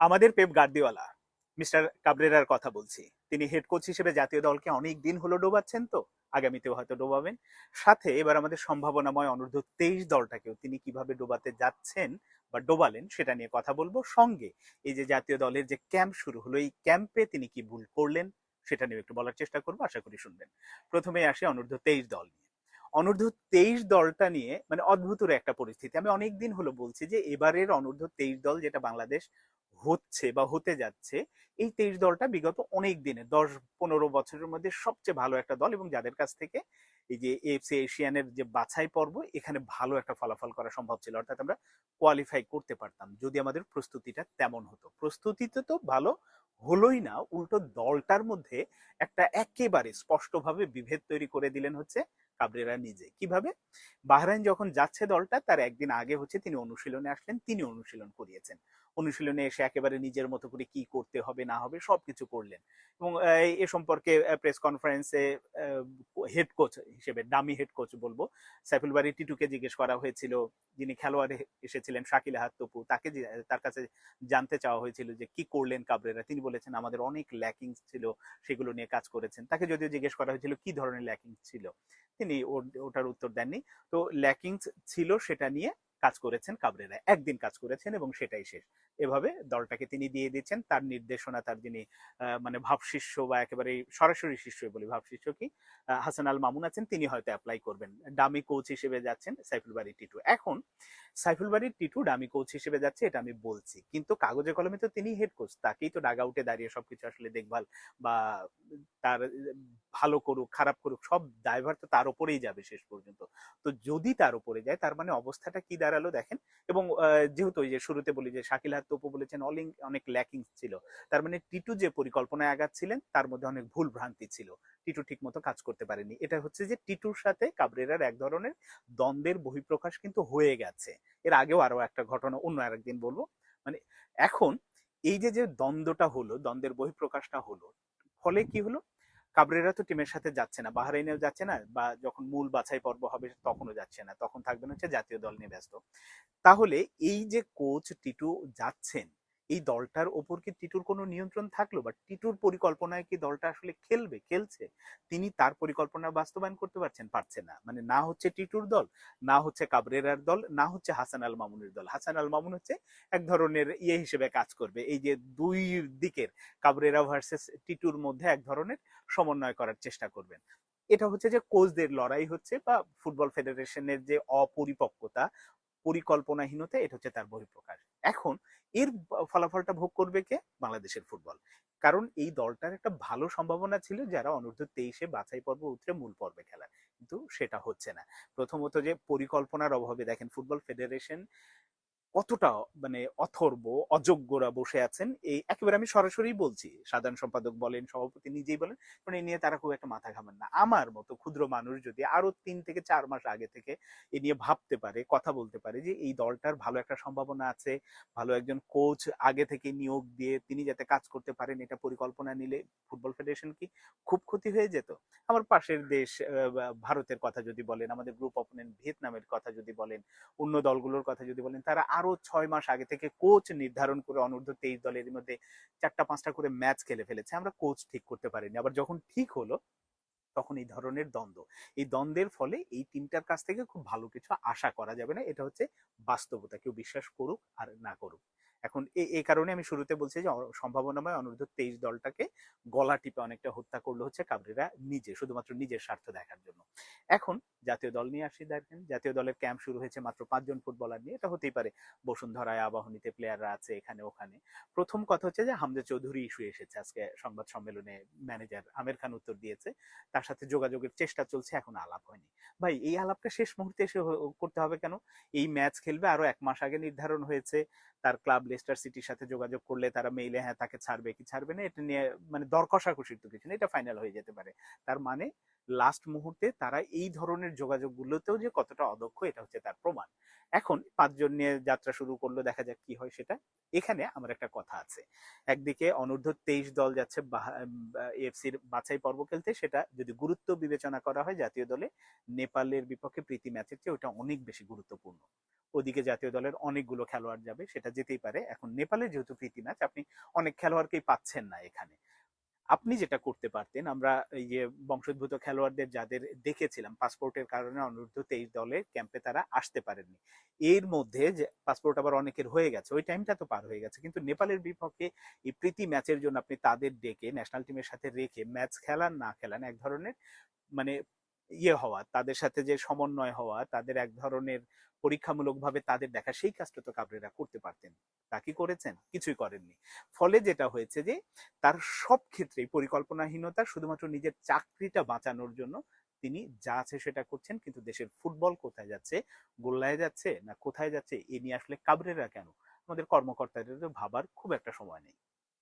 আমাদের Pep Guardiola, mister কাবরেরার কথা বলছি। তিনি হেড কোচ হিসেবে জাতীয় দলকে অনেক দিন হলো ডোবাচ্ছেন তো, আগামীতেও হয়তো ডোবাবেন। সাথে এবার আমাদের সম্ভাবনাময় অনূর্ধ্ব তেইশ দলটাকেও তিনি কীভাবে ডোবাতে যাচ্ছেন বা ডোবালেন সেটা নিয়ে কথা বলব। সঙ্গে এই যে জাতীয় দলের যে ক্যাম্প শুরু হলো, এই ক্যাম্পে তিনি কি ভুল করলেন সেটা নিয়ে একটু বলার চেষ্টা করব, আশা করি শুনবেন। প্রথমে আসি অনূর্ধ্ব তেইশ দল নিয়ে। অনূর্ধ্ব তেইশ দলটা নিয়ে মানে অদ্ভুতর একটা পরিস্থিতি। আমি অনেক দিন হলো বলছি যে এবারের অনূর্ধ্ব তেইশ দল যেটা বাংলাদেশ হচ্ছে বা হতে যাচ্ছে, এই তেইশ দলটা বিগত অনেক দিনে, দশ পনেরো বছরের মধ্যে সবচেয়ে ভালো একটা দল এবং যাদের কাছ থেকে এই যে এফসি এশিয়ানের যে বাছাই পর্ব, এখানে ভালো একটা ফলাফল করা সম্ভব ছিল। অর্থাৎ আমরা কোয়ালিফাই করতে পারতাম, যদি আমাদের প্রস্তুতিটা তেমন হতো। প্রস্তুতিতে তো ভালো হলোই না, উল্টো দলটার মধ্যে একটা একেবারে স্পষ্টভাবে বিভেদ তৈরি করে দিলেন হচ্ছে কাবরেরা নিজে। কীভাবে? বাহরাইন যখন যাচ্ছে দলটা, তার একদিন আগে হচ্ছে তিনি অনুশীলনে আসলেন, তিনি অনুশীলন করিয়েছেন। অনুশীলনে এসে একেবারে নিজের মতো করে কি করতে হবে, না হবে, সবকিছু করলেন। এবং এ সম্পর্কে প্রেস কনফারেন্সে হেড কোচ হিসেবে দামি হেড কোচ বলব, সাইফুল বাড়ি টিটুকে জিজ্ঞেস করা হয়েছিল। যিনি খেলোয়াড় এসেছিলেন, শাকিল আহাত তপু, তাকে তার কাছে জানতে চাওয়া হয়েছিল যে, কি করলেন কাবরেরা? তিনি বলেছেন, আমাদের অনেক ল্যাকিংস ছিল, সেগুলো নিয়ে কাজ করেছেন। তাকে যদিও জিজ্ঞেস করা হয়েছিল, কি ধরনের ল্যাকিংস ছিল? তিনি ওটার উত্তর দেননি। তো ল্যাকিংস ছিল সেটা নিয়ে কাজ করেছেন, কাবরেরা একদিন কাজ করেছেন এবং সেটাই শেষ। এভাবে দলটাকে তিনি দিয়ে দিচ্ছেন তার নির্দেশনা, তার যিনি মানে ভাবশিষ্য বা একেবারে সরাসরি শিষ্য বলি ভাবশিষ্য কি হাসান আল মামুন আছেন, তিনি হয়তো অ্যাপ্লাই করবেন। ডামি কোচ হিসেবে যাচ্ছেন সাইফুল বাড়ি টিটু। এখন সাইফুল বাড়ির টিটু ডামি কোচ হিসেবে যাচ্ছে, এটা আমি বলছি। কিন্তু কাগজে কলমে তো তিনি হেড কোচ তাকেই তো ডাগ আউটে দাঁড়িয়ে সবকিছু আসলে দেখভাল বা তার ভালো করুক, খারাপ করুক, সব দায়ভার তো তার উপরেই যাবে শেষ পর্যন্ত। তো যদি তার উপরে যায়, তার মানে অবস্থাটা কি দাঁড়াল, দেখেন। এবং যেহেতু ওই যে শুরুতে বলি যে শাকিল হাত তপু বলেছেন অলিং অনেক ল্যাকিং ছিল। তার মানে টিটু যে পরিকল্পনায় আগাচ্ছিলেন, তার মধ্যে অনেক ভুল ভ্রান্তি ছিল। টিটু ঠিক মতো কাজ করতে পারেনি। এটা হচ্ছে যে টিটুর সাথে কাবরেরার এক ধরনের দ্বন্দ্বের বহিঃপ্রকাশ কিন্তু হয়ে গেছে। এর আগেও আরও একটা ঘটনা, অন্য আরেকদিন বলব। মানে এখন এই যে যে দ্বন্দ্বটা হলো, দ্বন্দ্বের বহিঃপ্রকাশটা হলো, ফলে কি হলো? কাবরেরা তো টিমের সাথে যাচ্ছে না, বাহারাইনেও যাচ্ছে না বা যখন মূল বাছাই পর্ব হবে তখনও যাচ্ছে না, তখন থাকবেন হচ্ছে জাতীয় দল নিয়ে ব্যস্ত। তাহলে এই যে কোচ টিটু যাচ্ছেন এই দলটার ওপর কি টিটুর কোনো নিয়ন্ত্রণ থাকল? বা টিটুর পরিকল্পনায় কি দলটা আসলে খেলবে, খেলছে? তিনি তার পরিকল্পনা বাস্তবায়ন করতে পারছেন? পারছে না। মানে না হচ্ছে টিটুর দল, না হচ্ছে কাবরেরার দল, না হচ্ছে হাসান আল মামুনের দল। হাসান আল মামুন হচ্ছে এক ধরনের ইয়ে হিসেবে কাজ করবে। এই যে দুই দিকের কাবরেরা ভার্সেস টিটুর মধ্যে এক ধরনের সমন্বয় করার চেষ্টা করবেন। এটা হচ্ছে যে কোচদের লড়াই হচ্ছে বা ফুটবল ফেডারেশনের যে অপরিপক্কতা পরিকল্পনাহীনতা, এটা হচ্ছে তার বহিঃপ্রকাশ। এখন এর ফলাফলটা ভোগ করবে কে? বাংলাদেশের ফুটবল। কারণ এই দলটার একটা ভালো সম্ভাবনা ছিল যারা অনূর্ধ্ব তেইশে বাছাই পর্ব উতরে মূল পর্বে খেলার কিন্তু সেটা হচ্ছে না। প্রথমত যে পরিকল্পনার অভাবে দেখেন, ফুটবল ফেডারেশন কতটা মানে অথর্ব, অযোগ্যরা বসে আছেন, এই একেবারে আমি সরাসরি বলছি। সাধারণ সম্পাদক বলেন, সভাপতি নিজেই বলেন মানে নিয়ে তারা খুব একটা মাথা ঘামান না। আমার মতো ক্ষুদ্র মানুষ যদি আরও তিন থেকে চার মাস আগে থেকে এ নিয়ে ভাবতে পারে, কথা বলতে পারে যে, এই দলটার ভালো একটা সম্ভাবনা আছে, ভালো একজন কোচ আগে থেকে নিয়োগ দিয়ে তিনি যাতে কাজ করতে পারেন, এটা পরিকল্পনা নিলে ফুটবল ফেডারেশন কি খুব ক্ষতি হয়ে যেত? আমার পাশের দেশ ভারতের কথা যদি বলেন, আমাদের গ্রুপ অপোনেন্ট ভিয়েতনামের কথা যদি বলেন, অন্য দলগুলোর কথা যদি বলেন, তারা আরও ছয় মাস আগে থেকে কোচ নির্ধারণ করে অনূর্ধ্ব তেইশ দলের মধ্যে চারটা, পাঁচটা করে ম্যাচ খেলে ফেলেছে। আমরা কোচ ঠিক করতে পারিনি। আবার যখন ঠিক হলো, তখন এই ধরনের দ্বন্দ্ব। এই দ্বন্দ্বের ফলে এই টিমটার কাছ থেকে খুব ভালো কিছু আশা করা যাবে না। এটা হচ্ছে বাস্তবতা। কেউ বিশ্বাস করুক আর না করুক। এখন এই কারণে আমি শুরুতে বলছি যে সম্ভাবনাময় অনূর্ধ্ব তেইশ দলটাকে গলা টিপে অনেকটা হত্যা করল হচ্ছে কাবরেরা নিজে, শুধুমাত্র নিজের স্বার্থ দেখার জন্য। এখন জাতীয় দল নিয়ে আসি, দেখেন, জাতীয় দলের ক্যাম্প শুরু হয়েছে মাত্র পাঁচজন ফুটবলার নিয়ে, এটা হতেই পারে বসুন্ধরায় আবাহনীতে প্লেয়াররা আছে এখানে, ওখানে। প্রথম কথা হচ্ছে যে, হামজা চৌধুরী ইস্যু এসেছে আজকে সংবাদ সম্মেলনে ম্যানেজার আমের খান উত্তর দিয়েছে। তার সাথে যোগাযোগের চেষ্টা চলছে, এখন আলাপ হয়নি। ভাই, এই আলাপটা শেষ মুহূর্তে এসে করতে হবে কেন? এই ম্যাচ খেলবে আরও এক মাস আগে নির্ধারণ হয়েছে তার ক্লাব লেস্টার সিটির সাথে যোগাযোগ করলে তারা মেইলে হ্যাঁ তাকে ছাড়বে কি ছাড়বে না? এটা নিয়ে মানে দর কষাকষির তো কিছু নেই, এটা ফাইনাল হয়ে যেতে পারে। তার মানে লাস্ট মুহূর্তে তারা এই ধরনের যোগাযোগগুলোতেও যে কতটা অদক্ষ, এটা হচ্ছে তার প্রমাণ। এখন পাঁচজন নিয়ে যাত্রা শুরু করল, দেখা যাক কি হয় সেটা। এখানে আমার একটা কথা আছে। একদিকে অনূর্ধ্ব তেইশ দল যাচ্ছে এফসির বাছাই পর্ব খেলতে, সেটা যদি গুরুত্ব বিবেচনা করা হয় জাতীয় দলে, নেপালের বিপক্ষে প্রীতি ম্যাচের চেয়ে ওটা অনেক বেশি গুরুত্বপূর্ণ। ওদিকে জাতীয় দলের অনেকগুলো খেলোয়াড় যাবে, সেটা যেতেই পারে। এখন নেপালের যেহেতু প্রীতি ম্যাচ আপনি অনেক খেলোয়াড়কেই পাচ্ছেন না এখানে। আপনি যেটা করতে পারতেন, আমরা এই যে বংশোদ্ভূত খেলোয়াড়দের যাদের দেখেছিলাম, পাসপোর্টের কারণে অনূর্ধ্ব তেইশ দলের ক্যাম্পে তারা আসতে পারেননি। এর মধ্যে যে পাসপোর্ট আবার অনেকের হয়ে গেছে, ওই টাইমটা তো পার হয়ে গেছে। কিন্তু নেপালের বিপক্ষে এই প্রীতি ম্যাচের জন্য আপনি তাদের ডেকে, ন্যাশনাল টিমের সাথে রেখে, ম্যাচ খেলান না খেলান, এক ধরনের মানে ইয়ে হওয়া, তাদের সাথে যে সমন্বয় হওয়া, তাদের এক ধরনের পরীক্ষামূলকভাবে তাদের দেখা, সেই কাজটা তো কাবরেরা করতে পারতেন। তা কি করেছেন? কিছুই করেননি। ফলে যেটা হয়েছে যে, তার সব ক্ষেত্রেই পরিকল্পনাহীনতা শুধুমাত্র নিজের চাকরিটা বাঁচানোর জন্য তিনি যা আছে সেটা করছেন, কিন্তু দেশের ফুটবল কোথায় যাচ্ছে, গোল্লায় যাচ্ছে, না কোথায় যাচ্ছে, এ নিয়ে আসলে কাবরেরা কেন? আমাদের কর্মকর্তাদের ভাবার খুব একটা সময় নেই।